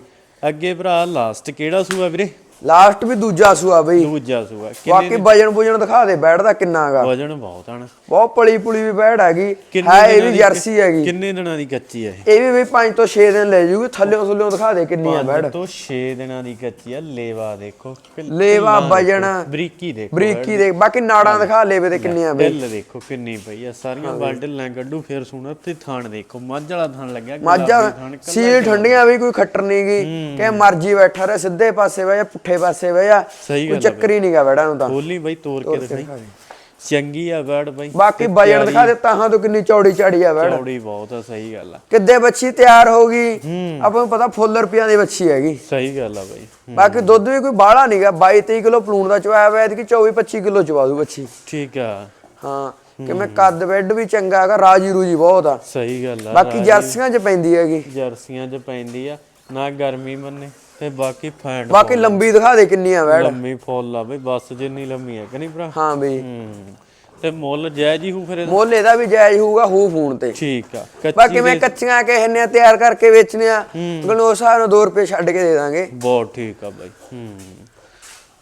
ਅੱਗੇ ਭਰਾ ਲਾਸਟ ਕਿਹੜਾ ਸੂਆ ਵੀਰੇ? ਲਾਸਟ ਵੀ ਦੂਜਾ ਸੂਆ ਬਈ। ਦੂਜਾ ਸੂਆ ਬਾਕੀ ਵਜਨ ਵੁਜਨ ਦਿਖਾ ਦੇ ਬੈਠਦਾ ਕਿੰਨਾਗਾ ਵਜਨ ਬਹੁਤ ਹਨ ਬਹੁਤ ਪਲੀ ਪੁਲੀ ਵੀ ਬੈਠ ਹੈਗੀ। ਹੈ ਇਹ ਵੀ ਜਰਸੀ ਹੈਗੀ। ਕਿੰਨੇ ਦਿਨਾਂ ਦੀ ਕੱਚੀ ਹੈ ਇਹ? ਇਹ ਵੀ ਬਈ 5 ਤੋਂ 6 ਦਿਨ ਲੈ ਜੂਗੀ ਥੱਲਿਓਂ ਥੱਲਿਓਂ ਦਿਖਾ ਦੇ ਕਿੰਨੀ ਆ ਬੈਠ। ਪੰਜ ਤੋਂ 6 ਦਿਨਾਂ ਦੀ ਕੱਚੀ ਆ ਲੇਵਾ ਦੇਖੋ। ਲੇਵਾ ਵਜਨ। ਦੇਖੋ, ਬਰੀਕੀ ਦੇਖੋ ਬਰੀਕੀ ਦੇ ਬਾਕੀ ਨਾੜਾਂ ਦਿਖਾ ਲੇਵੇ ਤੇ ਕਿੰਨੀਆਂ ਬਈ। ਦਿਲ ਦੇਖੋ ਕਿੰਨੀ ਪਈ ਆ ਸਾਰੀਆਂ ਬਾਲਟਲਾਂ ਕੱਢੂ ਫਿਰ ਸੁਣਾ ਤੇ ਥਾਣ ਦੇਖੋ ਮੱਝ ਵਾਲਾ ਥਾਣ ਲੱਗਿਆ ਮਾਝਾ ਸੀਲ ਠੰਡੀਆਂ ਵੀ ਕੋਈ ਖੱਟਰ ਨੀ ਗੀ ਕਿ ਮਰਜ਼ੀ ਬੈਠਾ ਰਹੇ ਸਿੱਧੇ ਪਾਸੇ ਬਹਿ ਜਾ ਪੁੱਠੇ ਪਾਸੇ ਬਹਿ ਜਾ। ਸਹੀ ਕੋਈ ਗੱਲ ਆ ਚੱਕਰ ਹੀ ਨਹੀਂਗਾ ਬੈੜਾ ਨੂੰ ਤਾਂ। ਖੋਲੀ ਬਾਈ ਤੋੜ ਕੇ ਦਿਖਾਈ। ਚੰਗੀ ਆ ਬੈੜ ਬਾਈ। ਬਾਕੀ ਤੇ ਵਜਨ ਦਿਖਾ ਦੇ ਤਾਹਾਂ ਤੋਂ ਕਿੰਨੀ ਚੌੜੀ ਚਾੜੀ ਆ ਬੈੜ ਚੌੜੀ ਬਹੁਤ ਆ ਸਹੀ ਗੱਲ ਆ। ਕਿੱਦੇ ਬੱਚੀ ਤਿਆਰ ਹੋ ਗਈ? ਆਪਾਂ ਨੂੰ ਪਤਾ ਫੁੱਲ ਰੁਪਈਆਂ ਦੀ ਬੱਚੀ ਹੈਗੀ। ਸਹੀ ਗੱਲ ਆ ਬਾਈ। ਬਾਕੀ ਦੁੱਧ ਵੀ ਕੋਈ ਬਾਹਲਾ ਨਹੀਂਗਾ 22 23 ਕਿਲੋ ਪਲੂਣ ਦਾ ਚਵਾਇਆ ਹੋਇਆ ਕਿ 24 25 ਕਿਲੋ ਚਵਾ ਦੂ ਬੱਚੀ। ਠੀਕ ਆ। ਹਾਂ ਕਿਵੇਂ ਕੱਦ ਬੈੱਡ ਵੀ ਚੰਗਾ ਹੈਗਾ ਰਾਜੀ ਰੂਜੀ ਬਹੁਤ ਆ। ਸਹੀ ਗੱਲ ਆ ਬਾਕੀ ਜਰਸੀਆਂ 'ਚ ਪੈਂਦੀ ਹੈਗੀ। ਜਰਸੀਆਂ 'ਚ ਪੈਂਦੀ ਆ ਨਾ ਗਰਮੀ ਮੰਨੇ। ਤੇ ਬਾਕੀ ਫੈਂਟ ਬਾਕੀ ਲੰਬੀ ਦਿਖਾ ਦੇ ਕਿੰਨੀ ਆ ਬੈੜ ਲੰਮੀ ਫੁੱਲ ਆ ਬਈ ਬੱਸ ਜਿੰਨੀ ਲੰਮੀ ਆ ਕਿ ਨਹੀਂ ਭਰਾ? ਹਾਂ ਬਈ। ਹੂੰ। ਤੇ ਮੁੱਲ ਜਾਇਜ਼ ਹੀ ਹੂ ਫਿਰ ਇਹਦਾ? ਮੁੱਲ ਇਹਦਾ ਵੀ ਜਾਇਜ਼ ਹੋਊਗਾ ਹੂ ਫੋਨ ਤੇ। ਠੀਕ ਆ। ਕੱਚੀ ਬਾਕੀ ਮੈਂ ਕੱਚੀਆਂ ਕਿਸੇ ਨੇ ਤਿਆਰ ਕਰਕੇ ਤੁਹਾਨੂੰ ਉਸ ਹਿਸਾਬ ਨਾਲ 2 ਰੁਪਏ ਛੱਡ ਕੇ ਦੇ ਦਾਂਗੇ। ਬਹੁਤ ਠੀਕ ਆ ਬਾਈ ਹੂੰ।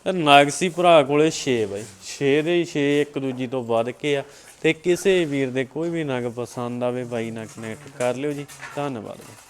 ਤੇ ਨਾਗਸੀ ਭਰਾ ਕੋਲੇ 6 ਬਾਈ 6 ਦੇ 6 ਇੱਕ ਦੂਜੀ ਤੋਂ ਵੱਧ ਕੇ ਆ। ਤੇ ਕਿਸੇ ਵੀਰ ਦੇ ਕੋਈ ਵੀ ਨਗ ਪਸੰਦ ਆਵੇ ਬਾਈ ਨਾਲ ਕਨੈਕਟ ਕਰ ਲਿਓ ਜੀ। ਧੰਨਵਾਦ ਬਾਈ।